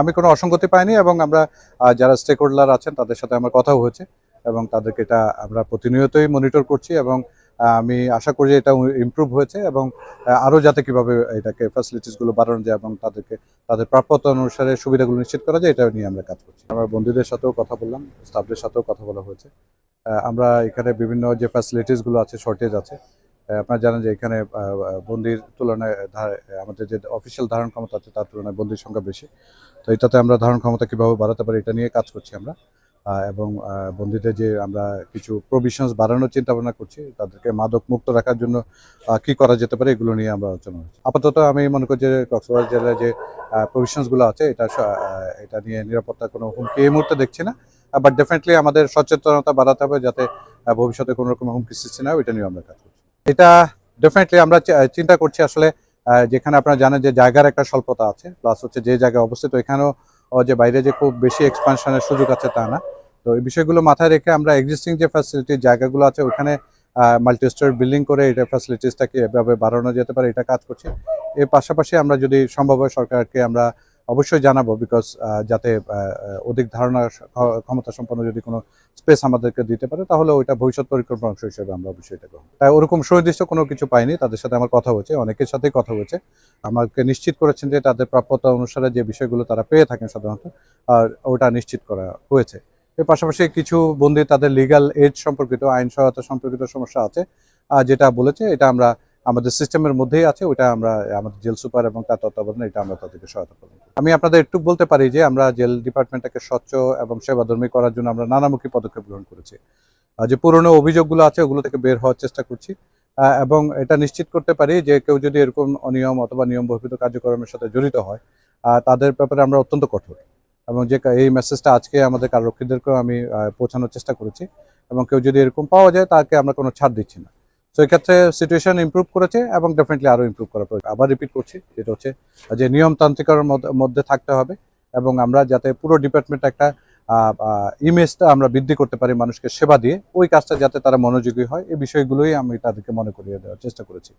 আমি কোনো অসঙ্গতি পাইনি এবং আমরা যারা স্টেক হোল্ডার আছেন তাদের সাথে আমার কথাও হয়েছে এবং তাদেরকে এটা আমরা প্রতিনিয়তই মনিটর করছি এবং আমি আশা করি এটা ইমপ্রুভ হয়েছে এবং আরও যাতে কীভাবে এটাকে ফ্যাসিলিটিসগুলো বাড়ানো যায় এবং তাদেরকে, তাদের প্রাপ্যতা অনুসারে সুবিধাগুলো নিশ্চিত করা যায় এটা নিয়ে আমরা কাজ করছি। আমরা বন্ধুদের সাথেও কথা বললাম স্টাফদের সাথেও কথা বলা হয়েছে। আমরা এখানে বিভিন্ন যে ফ্যাসিলিটিসগুলো আছে শর্টেজ আছে আপনারা জানেন যে এখানে বন্দির তুলনায় আমাদের যে অফিসিয়াল ধারণ ক্ষমতা আছে, তার তুলনায় বন্দির সংখ্যা বেশি। তো এটাতে আমরা ধারণ ক্ষমতা কীভাবে বাড়াতে পারি, এটা নিয়ে কাজ করছি আমরা। এবং বন্দীদের যে আমরা কিছু প্রভিশনস বাড়ানোর চিন্তা ভাবনা করছি, তাদেরকে মাদক মুক্ত রাখার জন্য কি করা যেতে পারে, এগুলো নিয়ে আমরা আলোচনা করছি। আপাতত আমি মনে করি যে কক্সবাজার জেলায় যে প্রভিশনসগুলো আছে, এটা এটা নিয়ে নিরাপত্তা কোনো হুমকি এই মুহূর্তে দেখছি না। বাট ডেফিনেটলি আমাদের সচেতনতা বাড়াতে হবে যাতে ভবিষ্যতে কোনো রকম হুমকি সৃষ্টি না হয় এটা নিয়ে আমরা কাজ করছি। এটা ডেফিনেটলি আমরা চিন্তা করছি আসলে যেখানে আপনারা জানেন যে জায়গার একটা স্বল্পতা আছে প্লাস হচ্ছে যে জায়গায় অবস্থিত, এখানেও যে বাইরে যে খুব বেশি এক্সপানশনের সুযোগ আছে তা না। তো এই বিষয়গুলো মাথায় রেখে আমরা এক্সিস্টিং যে ফ্যাসিলিটি জায়গাগুলো আছে, ওখানে মাল্টি স্টোর বিল্ডিং করে এটা ফ্যাসিলিটিসটাকে এভাবে বাড়ানো যেতে পারে, এটা কাজ করছি। এর পাশাপাশি আমরা যদি সম্ভব হয় সরকারকে আমরা অবশ্যই জানাব বিকজ যাতে অধিক ধারণা ক্ষমতা সম্পন্ন যদি কোনো স্পেস আমাদেরকে দিতে পারে তাহলে ওইটা ভবিষ্যৎ পরিকল্পনা অংশ হিসেবে আমরা অবশ্যই এটা করব তাই ওরকম সুনির্দিষ্ট কোনো কিছু পাইনি তাদের সাথে আমার কথা হয়েছে অনেকের সাথেই কথা হয়েছে। আমাকে নিশ্চিত করেছেন যে তাদের প্রাপ্যতা অনুসারে যে বিষয়গুলো তারা পেয়ে থাকেন সাধারণত আর ওটা নিশ্চিত করা হয়েছে। এর পাশাপাশি কিছু বন্দি তাদের লিগ্যাল এজ সম্পর্কিত আইন সহায়তা সম্পর্কিত সমস্যা আছে আহ, যেটা বলেছে এটা আমরা আমাদের সিস্টেমের মধ্যেই আছে ওটা আমরা, আমাদের জেল সুপার এবং তার তত্ত্বাবধানে এটা আমরা তাদেরকে সহায়তা প্রদান করি আমি আপনাদের একটু বলতে পারি যে আমরা জেল ডিপার্টমেন্টটাকে স্বচ্ছ এবং সেবাধর্মী করার জন্য আমরা নানামুখী পদক্ষেপ গ্রহণ করেছি। যে পুরনো অভিযোগগুলো আছে, ওগুলো থেকে বের হওয়ার চেষ্টা করছি। এবং এটা নিশ্চিত করতে পারি যে কেউ যদি এরকম অনিয়ম অথবা নিয়ম বহির্ভূত কার্যক্রমের সাথে জড়িত হয় তাদের ব্যাপারে আমরা অত্যন্ত কঠোর। এবং যে এই মেসেজটা আজকে আমাদের কাররক্ষীদেরকেও আমি পৌঁছানোর চেষ্টা করেছি। এবং কেউ যদি এরকম পাওয়া যায়, তাকে আমরা কোনো ছাড় দিচ্ছি না। তো এক্ষেত্রে সিচুয়েশন ইম্প্রুভ করেছে এবং ডেফিনেটলি আরও ইম্প্রুভ করা প্রয়োজন। আবার রিপিট করছি, যেটা হচ্ছে যে নিয়মতান্ত্রিকার মধ্য- মধ্যে থাকতে হবে এবং আমরা যাতে পুরো ডিপার্টমেন্ট একটা ইমেজটা আমরা বৃদ্ধি করতে পারি মানুষকে সেবা দিয়ে, ওই কাজটা যাতে তারা মনোযোগী হয়, এই বিষয়গুলোই আমি তাদেরকে মনে করিয়ে দেওয়ার চেষ্টা করেছি।